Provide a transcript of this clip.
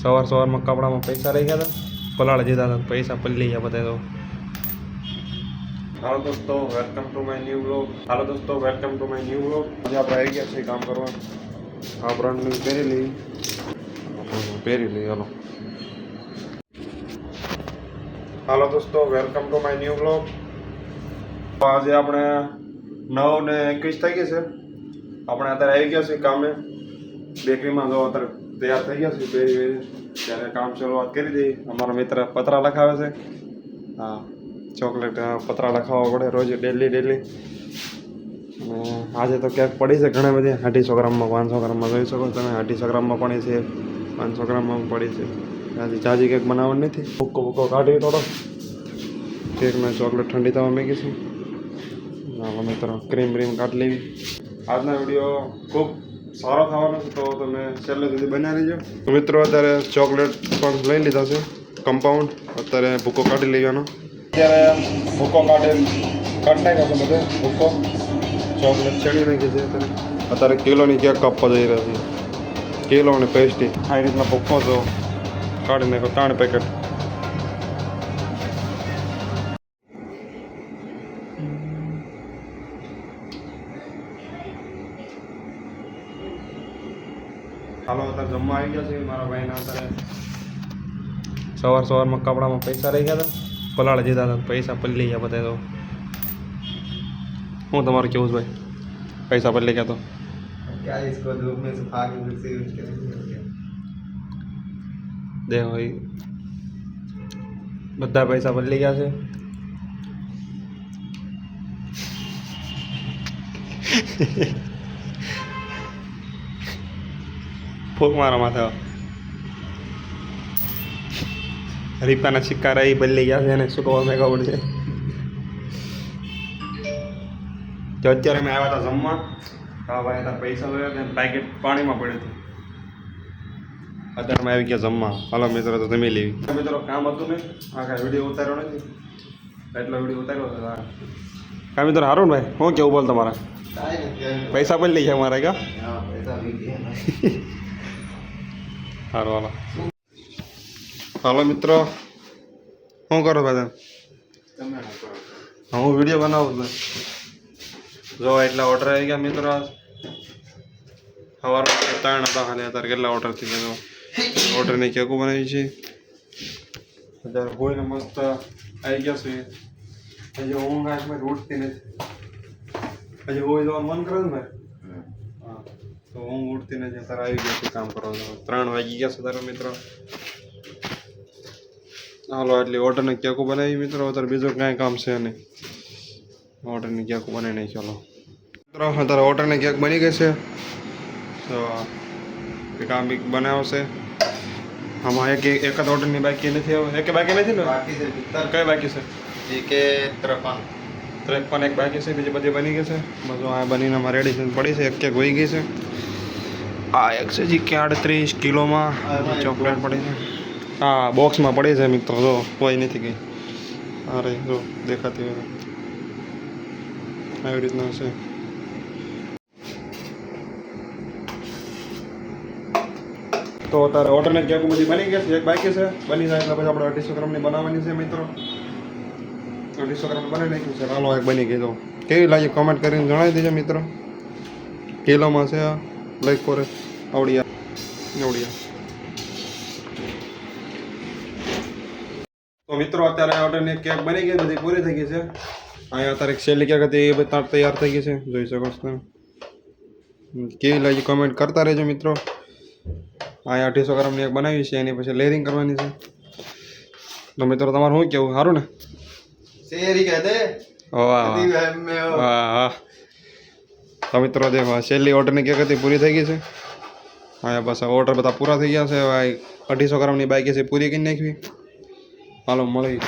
સવાર સવારમાં કપડામાં પૈસા રહી ગયા હતા. પલાળ જતા હતા, પૈસા પલ્લી ગયા બધા તો. હાલો દોસ્તો welcome to my new blog hello દોસ્તો welcome to my new blog આજે આપણે આવી ગયા છીએ કામ કરવા. આ બ્રાન્ડની પહેરી લઈ પહેરી લઈ હાલો. હાલો દોસ્તો welcome to my new blog આજે આપણે નવ ને એકવીસ થઈ ગઈ છે. આપણે અત્યારે આવી ગયા છીએ કામે. બેકરીમાં જો અત્યારે. તૈયાર થઈ ગયા છે પહેરી વેરી ત્યારે કામ શરૂઆત કરી દઈએ અમારા મિત્ર પતરા લખાવે છે. હા, ચોકલેટ પતરા લખાવવા પડે રોજ ડેલી ડેલી આજે તો ક્યાંક પડી છે ઘણા બધી. અઢીસો ગ્રામમાં, પાંચસો ગ્રામમાં જોઈ શકો તમે. અઢીસો ગ્રામમાં પડી છે, પાંચસો ગ્રામમાં પડી છે. આજે ચાજી કેક બનાવવાની નથી. ભૂક્કો ભૂક્કો કાઢી થોડો કેકમાં ચોકલેટ ઠંડી થવા મેગી છે. મિત્રો ક્રીમ બ્રીમ કાઢી લેવી. આજનો વીડિયો ખૂબ સારો થવાનો છે તો તમે છેલ્લે સુધી બનાવી લેજો તો મિત્રો અત્યારે ચોકલેટ પણ લઈ લીધા છે કમ્પાઉન્ડ અત્યારે ભૂકો કાઢી લેવાનો. અત્યારે ભૂકો કાઢે કાઢી નાખ્યો છે બધે ભૂકો. ચોકલેટ ચડી નાખી છે અત્યારે. કિલોની ક્યાં કપ જઈ રહ્યા છે. કિલો અને પેસ્ટી આ રીતના ભૂકો તો કાઢી નાખો ત્રણ પેકેટ હાલો અત્યારે જમવા આવી ગયા છે મારા ભાઈના અત્યારે. સવાર સવારમાં કપડામાં પૈસા રહી ગયા હતા. પલાળ જતા હતા પૈસા પલ્લી ગયા બધા તો. હું તમારું કેવું ભાઈ? પૈસા પલ્લી ગયા તો? દે ભાઈ બધા પૈસા બદલી ગયા છે. ફૂંક મારો માથા રીપાના સિક્કા રહી બદલી ગયા છે એને સુકવા મેં પડશે તો અત્યારે મેં આવ્યા હતા જમવા. હા ભાઈ હતા પૈસા લઈ અને પેકેટ પાણીમાં પડ્યું હતું. અત્યારે અમે આવી ગયા જમવા. હાલો મિત્રો તો જમી લેવી મિત્રો કામ હતું ને આ કાંઈ વીડિયો ઉતાર્યો નથી. એટલો વીડિયો ઉતાર્યો હતો હા. મિત્રો હારું ને ભાઈ. શું કેવું બોલ તમારા? પૈસા પણ લઈ ગયા મારા કા? પૈસા સારું હાલો. હાલો મિત્રો. શું કરો કરો હા, વીડિયો બનાવું છું. જો એટલા ઓર્ડર આવી ગયા મિત્રો સવાર ત્રણ હતા ખાલી અત્યારે કેટલા ઓર્ડર થઈ ગયા ઓર્ડરની કેકો બનાવી છે. અત્યારે હોઈને મસ્ત આવી ગયા છે. હજી ઊંઘ આંખમાં ઉઠતી નથી. હજી હોય જવાનું મન કરે ને તો હું ઉડતીને જ અત્યારે આવી ગયો છું કામ કરવાનું. ત્રણ વાગી ગયા છે તારા મિત્ર. હાલો એટલે ઓર્ડરને ક્યાંકો બનાવી મિત્રો? અત્યારે બીજું કાંઈ કામ છે નહીં. ઓર્ડરની ક્યાંક બને નહીં ચાલો મિત્રો અત્યારે ઓર્ડરની ક્યાંક બની ગઈ છે. તો કામ બનાવશે. આમાં એક એક જ ઓર્ડરની બાકી નથી આવે એક બાકી નથી ને? બાકી કઈ બાકી છે? એક કે ત્રેપન. ત્રેપન એક બાકી છે બીજી બધી બની ગઈ છે. બધું આ બનીને અમારે રેડી છે પડી છે. એક એક હોઈ ગઈ છે. આ એકસો જી કે આડત્રીસ કિલોમાં ચોકલેટ પડી છે. હા, બોક્સમાં પડે છે મિત્રો, જો, કોઈ નથી ગઈ અરે, જો, દેખાતી હોય આવી રીતના છે. તો અત્યારે ઓર્ડરની કેક બધી બની ગઈ છે, એક બાકી છે. બની જાય એટલે પછી આપણે અઢીસો ગ્રામની બનાવવાની છે મિત્રો. અઢીસો ગ્રામ બનાવી નાખ્યું છે. હાલો, એક બની ગઈ તો કેવી લાગી કમેન્ટ કરીને જણાવી દેજો મિત્રો. કિલોમાં છે લખો રે આવડિયા આવડિયા તો મિત્રો અત્યારે ઓર્ડરની કેક બની ગઈ બધી પૂરી થઈ ગઈ છે. અહીંયા અત્યારે છેલ્લી કેક હતી એ બધી બધા તૈયાર થઈ ગઈ છે. જોઈ શકો છો કેવી લાગી કમેન્ટ કરતા રહેજો મિત્રો. અહીંયા અઢીસો ગ્રામની એક બનાવી છે એની પછી લેરિંગ કરવાની છે. તો મિત્રો તમારું શું કેવું સારું ને? શેરી કહે દે હા હા તો દેખો, છેલ્લી ઓર્ડરની કેક પૂરી થઈ ગઈ છે. અહીંયા બસ ઓર્ડર બધા પૂરા થઈ ગયા છે. ભાઈ અઢીસો ગ્રામની બાઈક છે, પૂરી કરી નાખવી. હાલો, મળી.